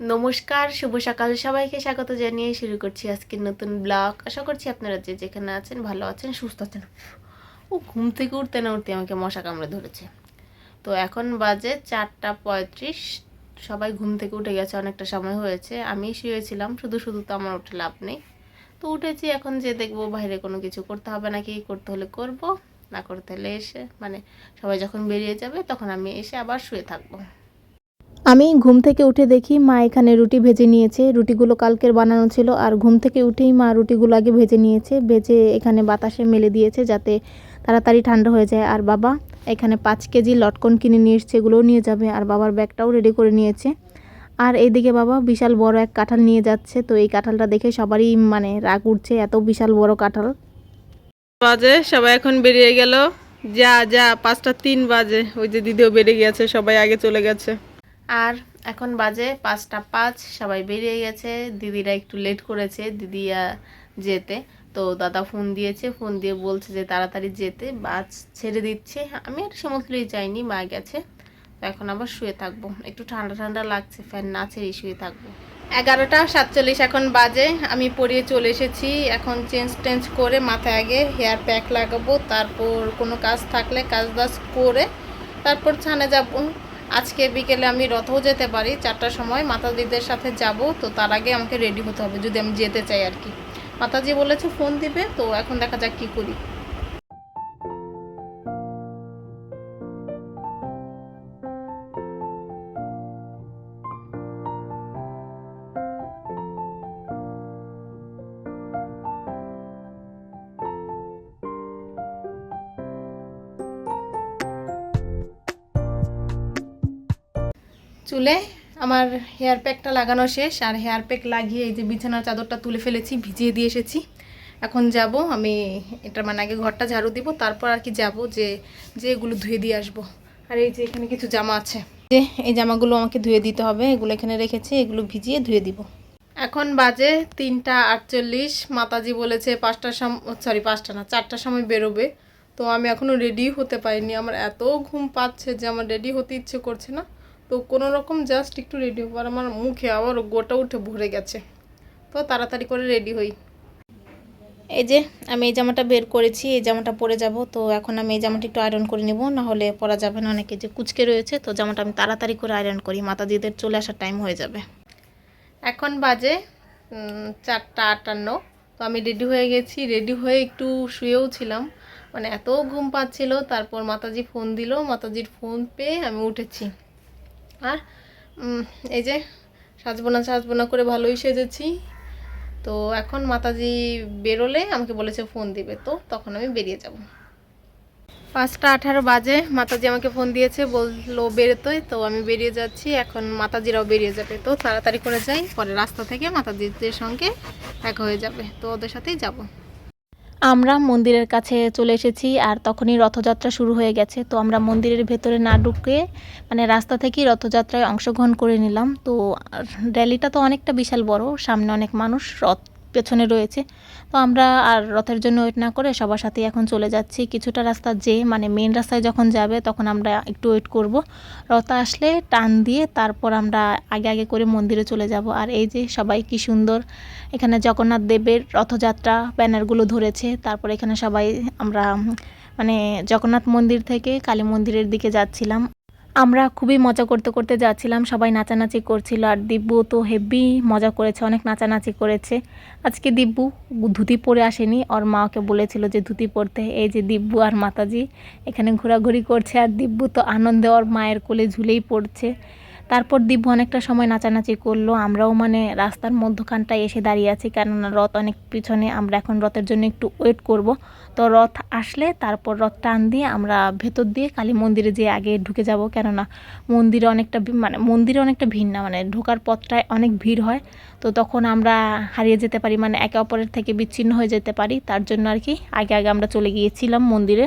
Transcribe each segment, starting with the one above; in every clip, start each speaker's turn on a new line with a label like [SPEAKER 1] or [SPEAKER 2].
[SPEAKER 1] নমস্কার, শুভ সকাল। সবাইকে স্বাগত জানিয়ে শুরু করছি আজকের নতুন ব্লগ। আশা করছি আপনারা যে যেখানে আছেন, ভালো আছেন, সুস্থ আছেন। ও, ঘুম থেকে উঠতে না উঠতে আমাকে মশা কামড়ে ধরেছে। তো এখন বাজে চারটা পঁয়ত্রিশ। সবাই ঘুম থেকে উঠে গেছে, অনেকটা সময় হয়েছে। আমি শুয়েছিলাম, শুধু শুধু তো আমার উঠে লাভ নেই। তো উঠেছি, এখন যে দেখব বাইরে কোনো কিছু করতে হবে নাকি, করতে হলে করব, না করতে হলে এসে মানে সবাই যখন বেরিয়ে যাবে, তখন আমি এসে আবার শুয়ে থাকব।
[SPEAKER 2] আমি ঘুম থেকে উঠে দেখি মা এখানে রুটি ভেজে নিয়েছে। রুটিগুলো কালকের বানানো ছিল। আর ঘুম থেকে উঠেই মা রুটিগুলো আগে ভেজে নিয়েছে। ভেজে এখানে বাতাসে মেলে দিয়েছে যাতে তাড়াতাড়ি ঠান্ডা হয়ে যায়। আর বাবা এখানে পাঁচ কেজি লটকন কিনে নিয়ে এসছে, এগুলোও নিয়ে যাবে। আর বাবার ব্যাগটাও রেডি করে নিয়েছে। আর এইদিকে বাবা বিশাল বড় এক কাঁঠাল নিয়ে যাচ্ছে। তো এই কাঁঠালটা দেখে সবারই মানে রাগ উঠছে, এত বিশাল বড় কাঁঠাল।
[SPEAKER 3] বাজে, সবাই এখন বেরিয়ে গেল। যা যা, পাঁচটা তিন বাজে। ওই যে দিদিও বেরিয়ে গেছে, সবাই আগে চলে গেছে।
[SPEAKER 1] আর এখন বাজে পাঁচটা পাঁচ, সবাই বেরিয়ে গেছে। দিদিরা একটু লেট করেছে দিদিয়া যেতে। তো দাদা ফোন দিয়েছে ফোন দিয়ে বলছে যে তাড়াতাড়ি যেতে, বাস ছেড়ে দিচ্ছে। আমি আর সমুদ্রেই যাইনি, মা গেছে। তো এখন আবার শুয়ে থাকব। একটু ঠান্ডা ঠান্ডা লাগছে ফ্যান না ছেড়েই শুয়ে থাকব। এগারোটা সাতচল্লিশ এখন বাজে। আমি পরিয়ে চলে এসেছি। এখন চেঞ্জ টেঞ্জ করে মাথায় আগে হেয়ার প্যাক লাগাবো, তারপর কোনো কাজ থাকলে কাজ বাজ করে তারপর ছানে যাব। আজকে বিকেলে আমি রথও যেতে পারি, চারটার সময়। মাতাজিদের সাথে যাব, তো তার আগে আমাকে রেডি হতে হবে, যদি আমি যেতে চাই আর কি। মাতাজি বলেছে, ফোন দিবে, তো এখন দেখা যাক কী করি। চুলে আমার হেয়ার প্যাকটা লাগানো শেষ, আর হেয়ার প্যাক লাগিয়ে এই যে বিছানার চাদরটা তুলে ফেলেছি, ভিজিয়ে দিয়ে এসেছি। এখন যাব, আমি এটা মানে আগে ঘরটা ঝাড়ু দিব, তারপর আর কি যাব যে যে এগুলো ধুয়ে দিয়ে আসব। আর এই যে এখানে কিছু জামা আছে। যে এই জামাগুলো আমাকে ধুয়ে দিতে হবে, এগুলো এখানে রেখেছি, এগুলো ভিজিয়ে ধুয়ে দিব। এখন বাজে তিনটা আটচল্লিশ, মাতাজি বলেছে পাঁচটার সময় সরি পাঁচটা না, চারটার সময় বেরোবে। তো আমি এখনও রেডি হতে পারিনি, আমার এত ঘুম পাচ্ছে যে আমার রেডি হতে ইচ্ছে করছে না। তো কোনো রকম জাস্ট একটু রেডি হব। আর আমার মুখে আবার গোটা উঠে ভরে গেছে। তো তাড়াতাড়ি করে রেডি হই। এই যে আমি এই জামাটা বের করেছি এই জামাটা পরে যাব। তো এখন আমি এই জামাটা একটু আয়রন করে নেব না হলে পরা যাবে না। অনেকে যে কুচকে রয়েছে তো জামাটা আমি তাড়াতাড়ি করে আয়রন করি। মাতাজিদের চলে আসার টাইম হয়ে যাবে। এখন বাজে চারটা আটান্ন। তো আমি রেডি হয়ে গেছি। রেডি হয়ে একটু শুয়েও ছিলাম। মানে এত ঘুম পাচ্ছিল তারপর মাতাজি ফোন দিল। মাতাজির ফোন পেয়ে আমি উঠেছি। আর এই যে সাজবোনা সাজবোনা করে ভালোই সেজেছি। তো এখন মাতাজি বেরোলে আমাকে বলেছে ফোন দিবে, তো তখন আমি বেরিয়ে যাব। পাঁচটা আঠারো বাজে, মাতাজি আমাকে ফোন দিয়েছে, বলল বেরোতোই তো আমি বেরিয়ে যাচ্ছি। এখন মাতাজিরাও বেরিয়ে যাবে, তো তাড়াতাড়ি করে যাই, পরে রাস্তা থেকে মাতাজিদের সঙ্গে দেখা হয়ে যাবে, তো ওদের সাথেই যাব।
[SPEAKER 2] আমরা মন্দিরের কাছে চলে এসেছি আর তখনই রথযাত্রা শুরু হয়ে গেছে। তো আমরা মন্দিরের ভেতরে না ঢুকে মানে রাস্তা থেকেই রথযাত্রায় অংশগ্রহণ করে নিলাম। তো র্যালিটা তো অনেকটা বিশাল বড়, সামনে অনেক মানুষ, রথ পেছনে রয়েছে। তো আমরা আর রথের জন্য ওয়েট না করে সবার সাথেই এখন চলে যাচ্ছি। কিছুটা রাস্তা যে মানে মেন রাস্তায় যখন যাবে তখন আমরা একটু ওয়েট করব। রথ আসলে টান দিয়ে তারপর আমরা আগে আগে করে মন্দিরে চলে যাব। আর এই যে সবাই কি সুন্দর, এখানে জগন্নাথ দেবের রথযাত্রা ব্যানারগুলো ধরেছে। তারপর এখানে সবাই আমরা মানে জগন্নাথ মন্দির থেকে কালী মন্দিরের দিকে যাচ্ছিলাম। আমরা খুবই মজা করতে করতে যাচ্ছিলাম, সবাই নাচানাচি করছিল আর দিব্যু তো হেভি মজা করেছে, অনেক নাচানাচি করেছে। আজকে দিব্যু ধুতি পরে আসেনি, ওর মাকে বলেছিল যে ধুতি পরতে, এই যে দিব্যু আর মাতাজি এখানে ঘোরাঘুরি করছে আর দিব্যু তো আনন্দে ওর মায়ের কোলে ঝুলেই পড়ছে। তারপর দিব্য অনেকটা সময় নাচানাচি করল। আমরাও মানে রাস্তার মধ্যখানটায় এসে দাঁড়িয়ে আছি, কেননা রথ অনেক পিছনে, আমরা এখন রথের জন্য একটু ওয়েট করব। তো রথ আসলে তারপর রথ টান দিয়ে আমরা ভেতর দিয়ে কালী মন্দিরে যেয়ে আগে ঢুকে যাব, কেননা মন্দিরে অনেকটা মানে মন্দিরে অনেকটা ভিড় না মানে ঢোকার পথটায় অনেক ভিড় হয়। তো তখন আমরা হারিয়ে যেতে পারি মানে একে অপরের থেকে বিচ্ছিন্ন হয়ে যেতে পারি। তার জন্য আর কি আগে আগে আমরা চলে গিয়েছিলাম মন্দিরে।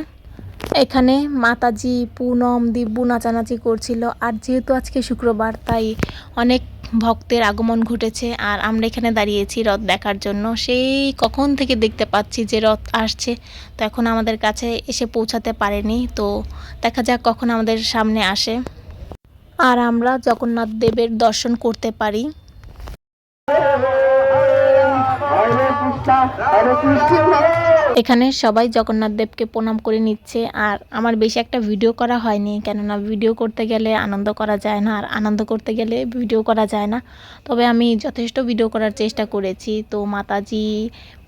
[SPEAKER 2] এখানে মাতাজি, পুনম, দিব্যু নাচানাচি করছিল। আর যেহেতু আজকে শুক্রবার, তাই অনেক ভক্তের আগমন ঘটেছে। আর আমরা এখানে দাঁড়িয়েছি রথ দেখার জন্য। সেই কখন থেকে দেখতে পাচ্ছি যে রথ আসছে, তো এখন আমাদের কাছে এসে পৌঁছাতে পারেনি। তো দেখা যাক কখন আমাদের সামনে আসে। আর আমরা জগন্নাথ দেবের দর্শন করতে পারি। এখানে সবাই জগন্নাথ দেবকে প্রণাম করে নিচ্ছে, আর আমার বেশি একটা ভিডিও করা হয়নি, কেননা ভিডিও করতে গেলে আনন্দ করা যায় না, আর আনন্দ করতে গেলে ভিডিও করা যায় না। তবে আমি যথেষ্ট ভিডিও করার চেষ্টা করেছি, তো মাতাজি,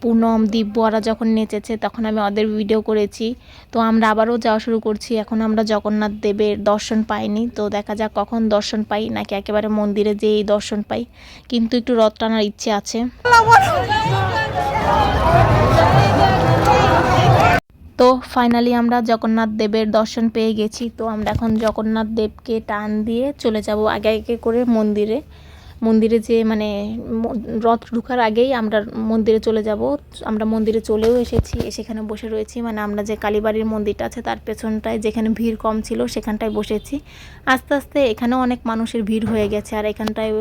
[SPEAKER 2] পুনম দিব্য ওরা যখন নেচেছে তখন আমি ওদের ভিডিও করেছি। তো আমরা আবারও যাওয়া শুরু করছি, এখন আমরা জগন্নাথ দেবের দর্শন পাইনি, তো দেখা যাক কখন দর্শন পাই, নাকি একেবারে মন্দিরে যেই দর্শন পাই। কিন্তু একটু রথ টানার ইচ্ছে আছে। তো ফাইনালি আমরা জগন্নাথ দেবের দর্শন পেয়ে গেছি। তো আমরা এখন জগন্নাথ দেবকে টান দিয়ে চলে যাব আগে আগে করে মন্দিরে। মন্দিরে যে মানে রথ ঢুকার আগেই আমরা মন্দিরে চলে যাব। আমরা মন্দিরে চলেও এসেছি, সেখানে বসে রয়েছি। মানে আমরা যে কালীবাড়ির মন্দিরটা আছে, তার পেছনটায় যেখানে ভিড় কম ছিল, সেখানটায় বসেছি। আস্তে আস্তে এখানেও অনেক মানুষের ভিড় হয়ে গেছে, আর এখানটায়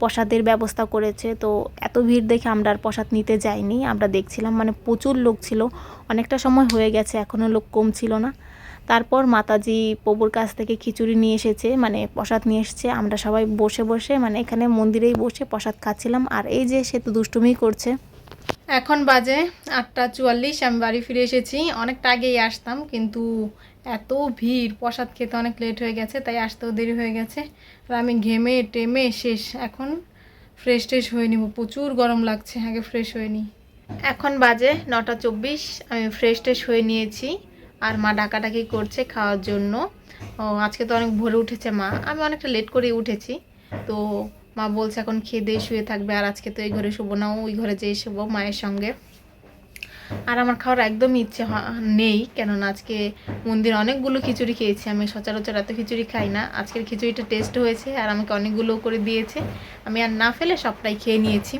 [SPEAKER 2] প্রসাদের ব্যবস্থা করেছে। তো এত ভিড় দেখে আমরা আর প্রসাদ নিতে যাইনি। আমরা দেখছিলাম মানে প্রচুর লোক ছিল। অনেকটা সময় হয়ে গেছে এখনও লোক কম ছিল না। তারপর মাতাজি প্রভুর কাছ থেকে খিচুড়ি নিয়ে এসেছে মানে প্রসাদ নিয়ে এসেছে। আমরা সবাই বসে বসে মানে এখানে মন্দিরেই বসে প্রসাদ খাচ্ছিলাম। আর এই যে সে তো দুষ্টুমি করছে।
[SPEAKER 1] এখন বাজে আটটা চুয়াল্লিশ, আমি বাড়ি ফিরে এসেছি। অনেকটা আগেই আসতাম, কিন্তু এত ভিড়, প্রসাদ খেতে অনেক লেট হয়ে গেছে, তাই আসতেও দেরি হয়ে গেছে। আর আমি ঘেমে, টেমে শেষ। এখন ফ্রেশ ট্রেশ হয়ে নিব। প্রচুর গরম লাগছে, আগে ফ্রেশ হয়ে নিই এখন বাজে নটা চব্বিশ, আমি ফ্রেশ ট্রেশ হয়ে নিয়েছি। আর মা ডাকাডাকি করছে খাওয়ার জন্য। আজকে তো অনেক ভোরে উঠেছে মা। আমি অনেকটা লেট করেই উঠেছি। তো মা বলছে এখন খেয়ে দিয়ে শুয়ে থাকবে। আর আজকে তো এই ঘরে শুবো না, ওই ঘরে যেয়ে শুবো মায়ের সঙ্গে। আর আমার খাওয়ার একদম ইচ্ছে নেই। কেননা আজকে মন্দিরে অনেকগুলো খিচুড়ি খেয়েছি। আমি সচরাচর এত খিচুড়ি খাই না। আজকের খিচুড়িটা টেস্ট হয়েছে আর আমাকে অনেকগুলো করে দিয়েছে। আমি আর না ফেলে সবটাই খেয়ে নিয়েছি।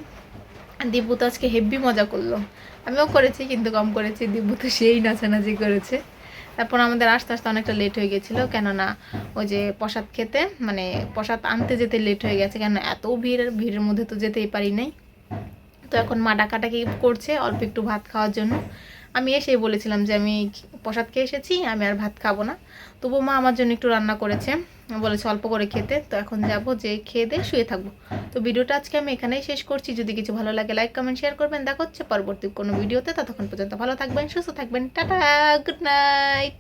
[SPEAKER 1] দিব্যু তো আজকে হেভি মজা করল। আমিও করেছি, কিন্তু কম করেছি। দিব্য তো সেই নাচানাচি করেছে। তারপর আমাদের আস্তে আস্তে অনেকটা লেট হয়ে গেছিল, কেননা ওই যে প্রসাদ খেতে মানে প্রসাদ আনতে যেতে লেট হয়ে গেছে কেন এত ভিড় ভিড়ের মধ্যে তো যেতেই পারি নাই। তো এখন মা ডাকাটাকি করছে, অল্প একটু ভাত খাওয়ার জন্য। আমি এসেই বলেছিলাম যে আমি প্রসাদ খেয়ে এসেছি, আমি আর ভাত খাব না। তবু মা আমার জন্য একটু রান্না করেছে। বলেছে অল্প করে খেতে, তো এখন যাব যে খেয়ে দিয়ে শুয়ে থাকব। তো ভিডিওটা আজকে আমি এখানেই শেষ করছি। যদি কিছু ভালো লাগে লাইক কমেন্ট শেয়ার করবেন। দেখা হচ্ছে পরবর্তী কোনো ভিডিওতে। ততক্ষণ পর্যন্ত ভালো থাকবেন, সুস্থ থাকবেন। Tata good night